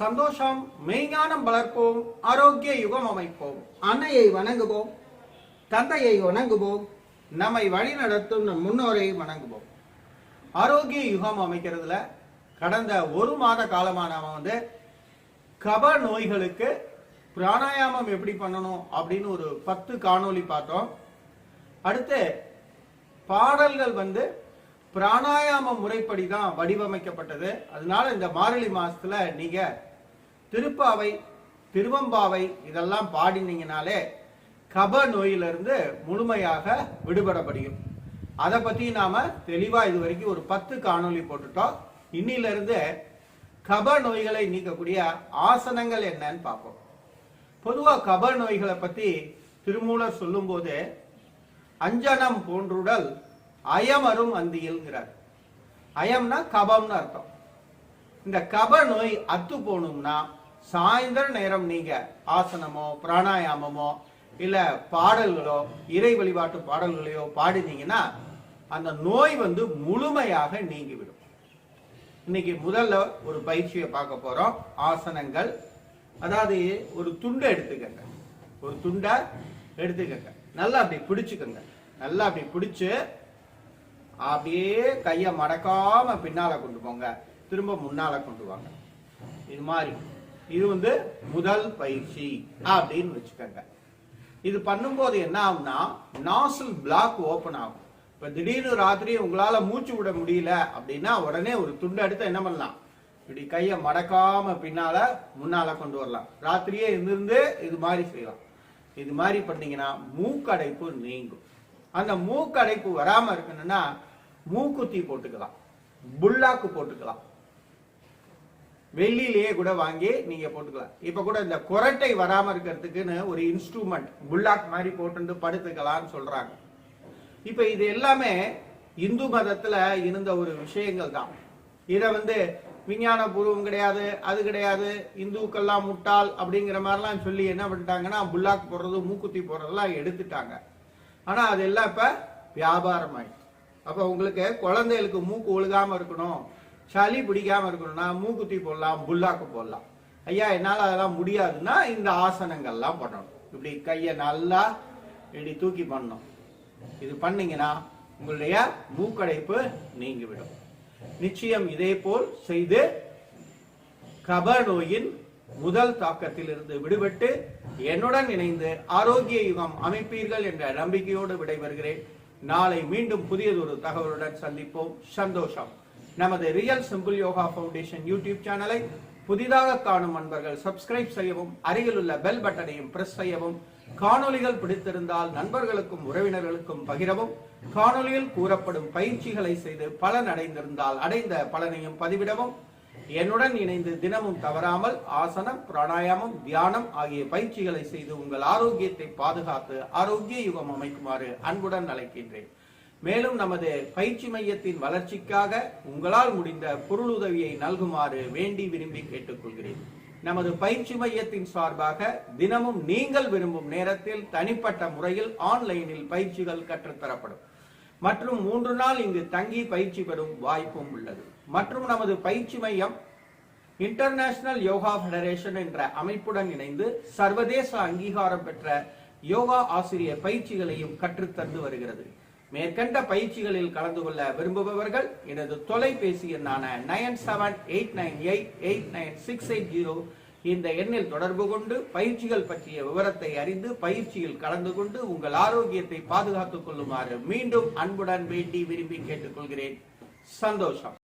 சந்தோஷம் மெய்ஞானம் வளர்ப்போம் ஆரோக்கிய யுகம் அமைப்போம். அன்னையை வணங்குவோம் தந்தையை வணங்குவோம் நம்மை வழி நடத்தும் நம் முன்னோரை வணங்குவோம். ஆரோக்கிய யுகம் அமைக்கிறதுல கடந்த ஒரு மாத காலமாக நாம் வந்து கப நோய்களுக்கு பிராணாயாமம் எப்படி பண்ணணும் அப்படின்னு ஒரு பத்து காணொளி பார்த்தோம். அடுத்து பாடல்கள் வந்து பிராணாயாம முறைப்படி தான் வடிவமைக்கப்பட்டது. அதனால இந்த மார்கழி மாசத்துல நீங்க திருப்பாவை திருவம்பாவை இதெல்லாம் பாடினீங்கனாலே கப நோயிலிருந்து முழுமையாக விடுபட முடியும் அதை பத்தி நாம தெளிவா இது வரைக்கும் ஒரு பத்து காணொளி போட்டுட்டோம். இன்னிலிருந்து கப நோய்களை நீக்கக்கூடிய ஆசனங்கள் என்னன்னு பார்ப்போம். பொதுவா கப நோய்களை பத்தி திருமூலர் சொல்லும்போது அஞ்சனம் போன்றுடல் அயமரும் அந்தியில்ங்கிறார். அயம்னா கபம்னு அர்த்தம். இந்த கப நோய் அத்து போகணும்னா சாயந்தர நேரம் நீங்க ஆசனமோ பிராணாயாமமோ இல்ல பாடல்களோ இறை வழிபாட்டு பாடல்களையோ பாடினீங்கன்னா அந்த நோய் வந்து முழுமையாக நீங்கிவிடும். இன்னைக்கு முதல்ல ஒரு பயிற்சியை பார்க்க போறோம். ஆசனங்கள். அதாவது ஒரு துண்டை எடுத்துக்கங்க. ஒரு துண்டை எடுத்துக்கங்க. நல்லா அப்படி பிடிச்சுக்கங்க. நல்லா அப்படி பிடிச்சு அப்படியே கையை மடக்காம பின்னால கொண்டு போங்க. திரும்ப முன்னால கொண்டு வாங்க. இது மாதிரி. இது வந்து முதல் பயிற்சி அப்படின்னு வச்சுக்கோங்க. இது பண்ணும்போது என்ன ஆகும்னா நாசல் பிளாக் ஓபன் ஆகும். இப்ப திடீர்னு ராத்திரி உங்களால மூச்சு விட முடியல அப்படின்னா உடனே ஒரு துண்டை எடுத்து என்ன பண்ணலாம்? இப்படி கையை மடக்காம பின்னால முன்னால கொண்டு வரலாம். ராத்திரியே இருந்திருந்து இது மாதிரி செய்யலாம். இது மாதிரி பண்ணீங்கன்னா மூக்கடைப்பு நீங்கும். அந்த மூக்கடைப்பு வராம இருக்கணும்னா மூக்குத்தி போட்டுக்கலாம். புல்லாக்கு போட்டுக்கலாம். வெள்ளியிலேயே கூட வாங்கி நீங்க போட்டுக்கலாம். இப்ப கூட இந்த குரட்டை வராம இருக்கிறதுக்குன்னு ஒரு இன்ஸ்ட்ருமெண்ட் புல்லாக் மாதிரி போட்டு படுத்துக்கலாம்னு சொல்றாங்க. இப்ப இது எல்லாமே இந்து மதத்துல இருந்த ஒரு விஷயங்கள் தான். இதை வந்து விஞ்ஞான பூர்வம் கிடையாது அது கிடையாது இந்துக்கெல்லாம் முட்டாள் அப்படிங்கிற மாதிரிலாம் சொல்லி என்ன பண்ணிட்டாங்கன்னா புல்லாக் போடுறது மூக்குத்தி போடுறதெல்லாம் எடுத்துட்டாங்க. ஆனா அது எல்லாம் இப்ப வியாபாரம் ஆயிடுச்சு அப்ப உங்களுக்கு குழந்தைகளுக்கு மூக்கு ஒழுகாம இருக்கணும். சளி பிடிக்காம இருக்கணும்னா மூக்குத்தி போடலாம் புல்லாக்கு போடலாம். ஐயா என்னால் அதெல்லாம் முடியாதுன்னா இந்த ஆசனங்கள்லாம் பண்ணணும். இப்படி கையை நல்லா இப்படி தூக்கி பண்ணணும். இது பண்ணீங்கன்னா உங்களுடைய மூக்கடைப்பு நீங்கிவிடும். நிச்சயம் இதே போல் செய்து கப நோயின் முதல் தாக்கத்தில் இருந்து விடுபட்டு என்னுடன் இணைந்து ஆரோக்கிய யுகம் அமைப்பீர்கள் என்ற நம்பிக்கையோடு விடைபெறுகிறேன். நாளை மீண்டும் புதியதொரு தகவலுடன் சந்திப்போம். சந்தோஷம். நமது real simple yoga foundation YouTube சேனலை புதிதாக காணும் நண்பர்கள் சப்ஸ்கிரைப் செய்யவும் அருகில் உள்ள பெல் பட்டனையும் பிரஸ் செய்யவும் காணொளிகள் பிடித்திருந்தால் நண்பர்களுக்கும் உறவினர்களுக்கும் பகிரவும் காணொளியில் கூறப்படும் பயிற்சிகளை செய்து பலன் அடைந்திருந்தால் அடைந்த பலனையும் பதிவிடவும் என்னுடன் இணைந்து தினமும் தவறாமல் ஆசனம் பிராணாயாமம் தியானம் ஆகிய பயிற்சிகளை செய்து உங்கள் ஆரோக்கியத்தை பாதுகாத்து ஆரோக்கிய யுகம் அமைக்குமாறு அன்புடன் அழைக்கின்றேன். மேலும் நமது பயிற்சி மையத்தின் வளர்ச்சிக்காக உங்களால் முடிந்த பொருளுதவியை நல்குமாறு வேண்டி விரும்பி கேட்டுக்கொள்கிறேன். நமது பயிற்சி மையத்தின் சார்பாக தினமும் நீங்கள் விரும்பும் நேரத்தில் தனிப்பட்ட முறையில் ஆன்லைனில் பயிற்சிகள் கற்றுத்தரப்படும். மற்றும் மூன்று நாள் இங்கு தங்கி பயிற்சி பெறும் வாய்ப்பும் உள்ளது. மற்றும் நமது பயிற்சி மையம் இன்டர்நேஷனல் யோகா ஃபெடரேஷன் என்ற அமைப்புடன் இணைந்து சர்வதேச அங்கீகாரம் பெற்ற யோகா ஆசிரியர் பயிற்சிகளையும் கற்றுத்தந்து வருகிறது. மேற்கண்ட பயிற்சிகளில் கலந்து கொள்ள விரும்புபவர்கள் எனது தொலைபேசி எண்ணான nine seven eight nine eight eight nine six eight zero இந்த எண்ணில் தொடர்பு கொண்டு பயிற்சிகள் பற்றிய விவரத்தை அறிந்து பயிற்சியில் கலந்து கொண்டு உங்கள் ஆரோக்கியத்தை பாதுகாத்துக் கொள்ளுமாறு மீண்டும் அன்புடன் வேண்டி விரும்பி கேட்டுக்கொள்கிறேன். சந்தோஷம்.